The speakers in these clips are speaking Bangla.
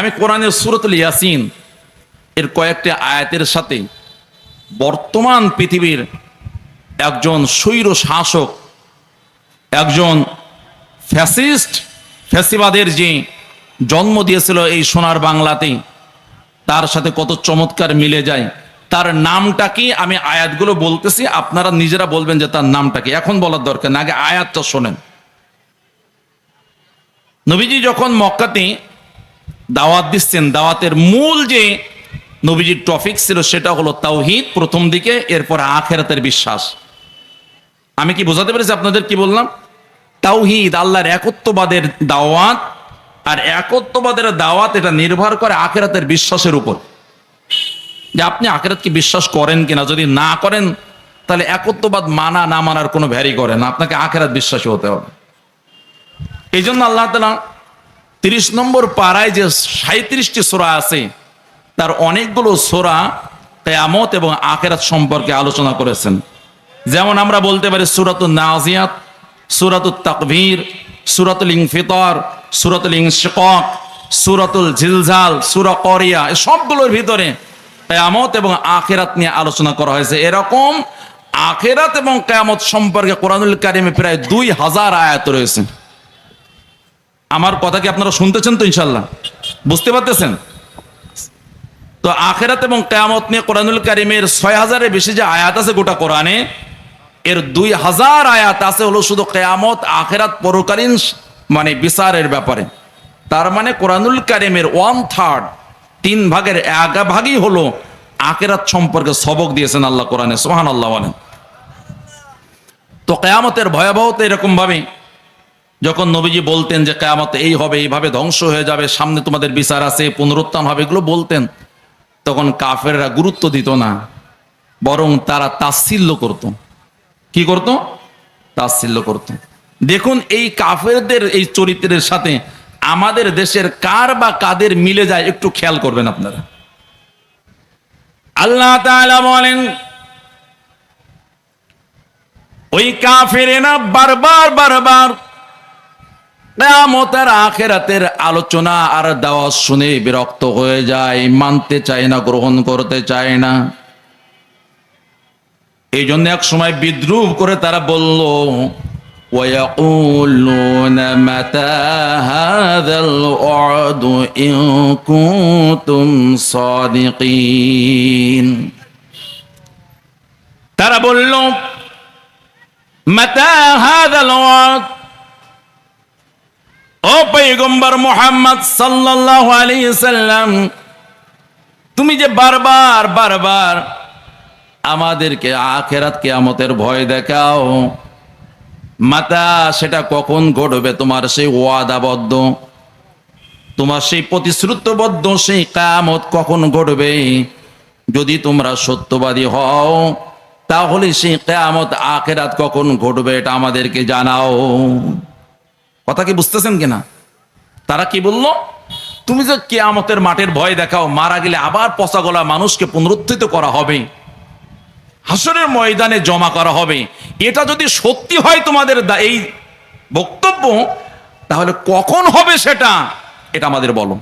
আমি কোরআনের সুরতুল ইয়াসিন এর কয়েকটি আয়াতের সাথে বর্তমান পৃথিবীর একজন স্বৈর শাসক, একজন ফ্যাসিস্ট, ফ্যাসিবাদের যে জন্ম দিয়েছিল এই সোনার বাংলাতে, তার সাথে কত চমৎকার মিলে যায়। তার নামটা কি? আমি আয়াতগুলো বলতেছি, আপনারা নিজেরা বলবেন যে তার নামটা কি। এখন বলার দরকার না আগে আয়াতটা শোনেন। নবীজি যখন মক্কাতে দাওয়াত দিচ্ছেন, দাওয়াতের মূল যে নবীজির টপিক ছিল সেটা হলো তাওহিদ প্রথম দিকে, এরপর আখেরাতের বিশ্বাস। আমি কি বোঝাতে পেরেছি আপনাদের কি বললাম? তাওহিদ, আল্লাহর একত্ববাদের দাওয়াত, আর একত্ববাদের দাওয়াত এটা নির্ভর করে আখেরাতের বিশ্বাসের উপর। যে আপনি আখেরাতকে বিশ্বাস করেন কিনা, যদি না করেন, তাহলে একত্ববাদ মানা, না মানার কোনো ভ্যারি করে না। আপনাকে আখেরাত বিশ্বাসী হতে হবে। এই জন্য আল্লাহ তালা তিরিশ নম্বর পাড়ায় যে সাঁত্রিশটি সোরা আছে, তার অনেকগুলো সোরা কেয়ামত এবং আখেরাত সম্পর্কে আলোচনা করেছেন। যেমন আমরা বলতে পারি সুরাতুল নাজিয়াত সুরাতুল তাকভীর সুরাতুল ইংফিতর সুরাতুল ইংশকক সুরাতুল ঝিলঝাল সুরা করিয়া সবগুলোর ভিতরে কেয়ামত এবং আখেরাত নিয়ে আলোচনা করা হয়েছে। এরকম আখেরাত এবং কেয়ামত সম্পর্কে কোরআনুল কারিমে প্রায় দুই হাজার আয়াত রয়েছে। আমার কথা কি আপনারা শুনতেছেন তো ইনশাল্লাহ বুঝতে পারতেছেন? তো আখেরাত এবং কেয়ামত নিয়ে কোরআনুল কারিমের ছয় হাজারের বেশি যে আয়াত আছে গোটা কোরআনে, এর দুই হাজার আয়াত আছে হলো শুধু কেয়ামত, আখেরাত পরকালীন মানে বিচারের ব্যাপারে। তার মানে কোরআনুল কারিমের ওয়ান থার্ড তিন ভাগের এক ভাগই হলো আখেরাত সম্পর্কে সবক দিয়েছেন আল্লাহ কোরআনে। সোহান আল্লাহ তো কেয়ামতের ভয়াবহতা এরকম ভাবে যখন নবীজি বলতেন যে কেয়ামত এই হবে, এইভাবে ধ্বংস হয়ে যাবে, সামনে তোমাদের বিচার আছে, পুনরুত্থান হবে, এগুলো বলতেন। তখন কাফেররা গুরুত্ব দিত না, বরং তারা তাচ্ছিল্য করত। কি করত? তাচ্ছিল্য করত। দেখুন, এই কাফেরদের এই চরিত্রের সাথে আমাদের দেশের কার বা কাদের মিলে যায়, একটু খেয়াল করবেন আপনারা। আল্লাহ বলেন, ওই কাফেরেরা বারবার বারবার কেয়ামতের আখেরাতের আলোচনা আর দেওয়া শুনে বিরক্ত হয়ে যায়, মানতে চায় না, গ্রহণ করতে চায় না। এই জন্য এক সময় বিদ্রুপ করে তারা বলল তারা বলল, মাতা হাদ ও পৈগম্বর মোহাম্মদ সাল্লাল্লাহু আলাইহি সাল্লাম তুমি যে বারবার বারবার আমাদেরকে আখেরাত কেয়ামতের ভয় দেখাও, মাতা, সেটা কখন ঘটবে তোমার সেই ওয়াদাবদ্ধ? তোমার সেই প্রতিশ্রুতবদ্ধ সেই কামত কখন ঘটবে? যদি তোমরা সত্যবাদী হও, তাহলে সেই কেয়ামত আখেরাত কখন ঘটবে এটা আমাদেরকে জানাও। কথা কি বুঝতেছেন কিনা? তারা কি বলল, তুমি যে কেয়ামতের মাঠের ভয় দেখাও, মারা গেলে আবার পচা গলা মানুষকে পুনরুত্থিত করা হবে। হাসরের ময়দানে জমা করা হবে। এটা যদি সত্যি হয় তোমাদের এই বক্তব্য, তাহলে কখন হবে সেটা? এটা আমাদের বলো।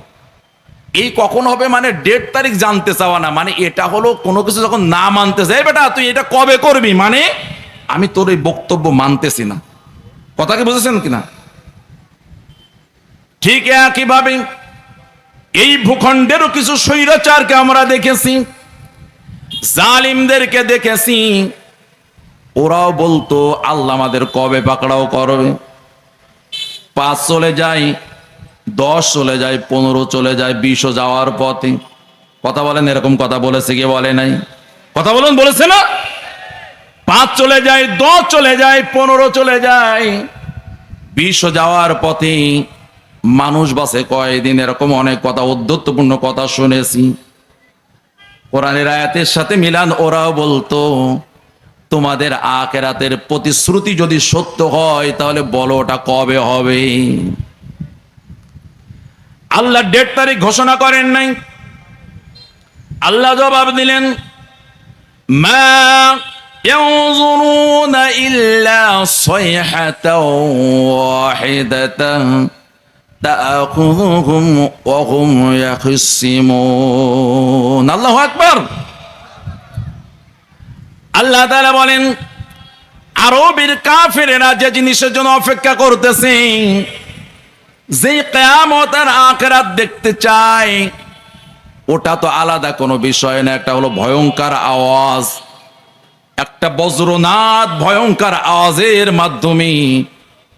এই কখন হবে মানে ডেট তারিখ জানতে চাওয়া না। মানে এটা হলো কোনো কিছু যখন না মানতে চাই বেটা, তুই এটা কবে করবি? মানে আমি তোর এই বক্তব্য মানতেছি না। কথা কি বুঝেছেন কিনা? ঠিক একইভাবে এই ভূখণ্ডেরও কিছু স্বৈরাচারকে আমরা দেখেছি, জালিমদেরকে দেখেছি। ওরাও বলতো, আল্লাহ আমাদের কবে পাকড়াও করবে? পাঁচ চলে যায়, দশ চলে যায়, পনেরো চলে যায়, বিশও যাওয়ার পথে। কথা বলেন, এরকম কথা বলেছে কি বলে নাই? কথা বলুন, বলেছে না? পাঁচ চলে যায়, দশ চলে যায়, পনেরো চলে যায় বিশ্ব যাওয়ার পথে মানুষ বাসে কয়দিন এরকম অনেক কথা উদ্ধত্তপূর্ণ কথা শুনেছি কোরআনের আয়াতের সাথে মিলান ওরাও বলতো তোমাদের আখেরাতের প্রতিশ্রুতি যদি সত্য হয় তাহলে বলো ওটা কবে হবে আল্লাহ ডেট তারিখ ঘোষণা করেন নাই আল্লাহ জবাব দিলেন মা ينظرون إلا صيحة واحدة তাআখুযুহুম ওয়া হুম ইয়াখসিমুন আল্লাহু আকবার। আল্লাহ বলেন, আরবের কাফেরেরা যে জিনিসের জন্য অপেক্ষা করতেছে, যে কেয়ামত আর আখেরাত দেখতে চায়, ওটা তো আলাদা কোনো বিষয় না, একটা হলো ভয়ঙ্কর আওয়াজ। একটা বজ্রনাথ ভয়ঙ্কর আওয়াজের মাধ্যমে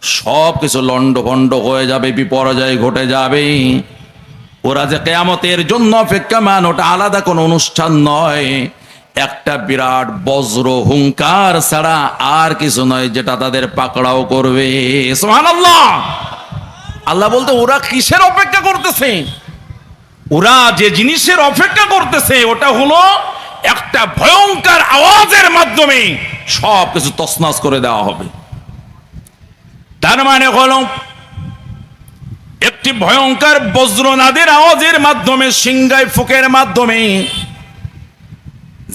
সব কিছু লন্ড ভন্ড হয়ে যাবে, বিপর্যয় ঘটে যাবে। ওরা যে কেয়ামতের জন্য অপেক্ষা, মান, ওটা আলাদা কোনো অনুষ্ঠান নয়। একটা বিরাট বজ্র হুঙ্কার ছাড়া আর কিছু নয়, যেটা তাদের পাকড়াও করবে। সুবহানাল্লাহ! আল্লাহ বলতে, ওরা কিসের অপেক্ষা করতেছে? ওরা যে জিনিসের অপেক্ষা করতেছে, ওটা হলো একটা ভয়ঙ্কর আওয়াজের মাধ্যমে সব কিছু তছনছ করে দেওয়া হবে। তার মানে হল, একটি ভয়ঙ্কর বজ্রনাদের আওয়াজের মাধ্যমে, সিংগাই ফুকের মাধ্যমে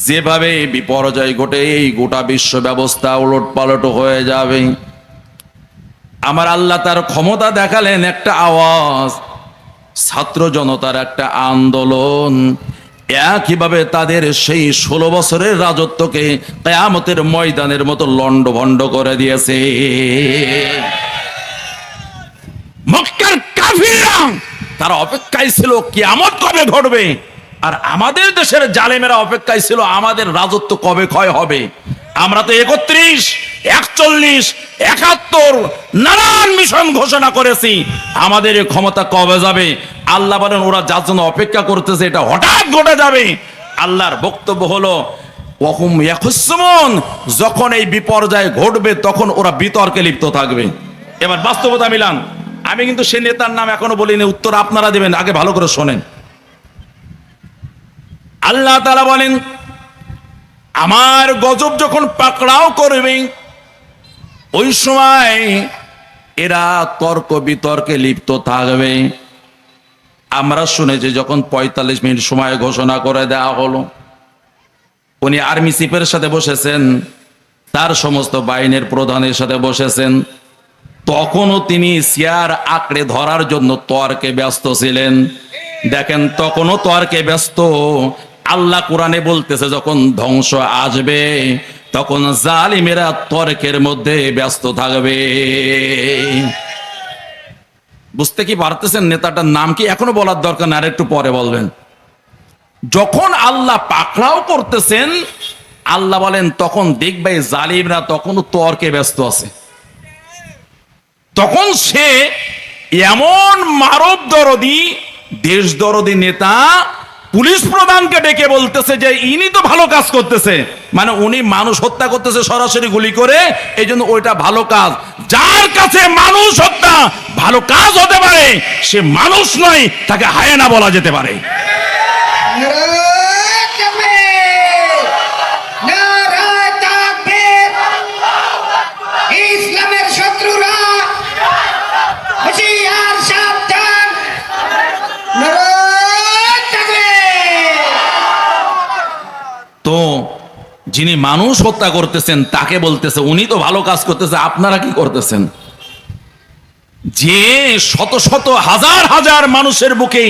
যেভাবে বিপর্যয় ঘটে, এই গোটা বিশ্ব ব্যবস্থা উলট পালট হয়ে যাবে। আমার আল্লাহ তার ক্ষমতা দেখালেন একটা আওয়াজ, ছাত্র জনতার একটা আন্দোলন। একইভাবে তাদের সেই ষোলো বছরের রাজত্বকে কেয়ামতের ময়দানের মতো লন্ড ভন্ড করে দিয়েছে। তারা অপেক্ষায় ছিল কিয়ামত কবে ঘটবে? আর আমাদের দেশের জালেমেরা অপেক্ষায় ছিল আমাদের রাজত্ব কবে ক্ষয় হবে? আমরা তো একত্রিশ, একচল্লিশ, একাত্তর নানান মিশন ঘোষণা করেছি। আমাদের ক্ষমতা কবে যাবে? আল্লাহ বলেন, ওরা যার জন্য অপেক্ষা করতেছে, এটা হঠাৎ ঘটে যাবে। আল্লাহর বক্তব্য হলো যখন এই বিপর্যয় ঘটবে, তখন ওরা বিতর্কে লিপ্ত থাকবে। এবার বাস্তবতা মিলান। আমি কিন্তু সে নেতার নাম এখনও বলিনি, উত্তর আপনারা দেবেন, আগে ভালো করে শোনেন। আল্লাহ তালা বলেন, আমার গজব যখন পাকড়াও করবে, ওই সময় এরা তর্ক বিতর্কে লিপ্ত থাকবে। আমরা শুনেছি যখন পঁয়তাল্লিশ মিনিট সময় ঘোষণা করে দেওয়া হলো, উনি আর্মি চিফের সাথে বসেছেন, তার সমস্ত বাহিনীর প্রধানের সাথে বসেছেন। তখনও তিনি চেয়ার আঁকড়ে ধরার জন্য তর্কে ব্যস্ত ছিলেন। দেখেন, তখনও তর্কে ব্যস্ত। আল্লাহ কোরআনে বলতেছে, যখন ধ্বংস আসবে, তখন জালিমেরা তর্কের মধ্যে ব্যস্ত থাকবে। বুঝতে কি পারতেছেন নেতাটার নাম কি? এখনও বলার দরকার না একটু পরে বলবেন। যখন আল্লাহ পাকড়াও করতেছেন, আল্লাহ বলেন, তখন দেখবে জালিমরা তখনও তর্কে ব্যস্ত আছে। তখন সে এমন মানব দরদি, দেশ দরদি নেতা পুলিশ প্রধানকে ডেকে বলতেছে যে ইনি তো ভালো কাজ করতেছে। মানে উনি মানুষ হত্যা করতেছে সরাসরি গুলি করে এই জন্য ওইটা ভালো কাজ। যার কাছে মানুষ হত্যা, ভালো কাজ হতে পারে, সে মানুষ নয়, তাকে হায়না বলা যেতে পারে। যিনি মানুষ হত্যা করতেছেন, তাকে বলতেছে, উনি তো ভালো কাজ করতেছে, আপনারা কি করতেছেন? যে শত শত হাজার হাজার মানুষের বুকে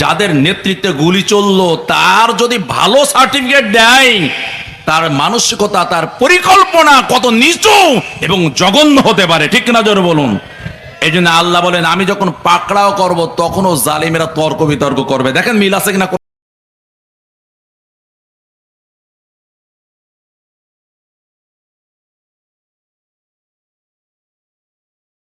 যাদের নেতৃত্বে গুলি চলল, তার যদি ভালো সার্টিফিকেট দেয়, তার মানসিকতা, তার পরিকল্পনা কত নিচু এবং জঘন্য হতে পারে, ঠিক না জোরে বলুন? এই জন্য আল্লাহ বলেন, আমি যখন পাকড়াও করব, তখনও জালিমেরা তর্ক বিতর্ক করবে। দেখেন মিল আছে কিনা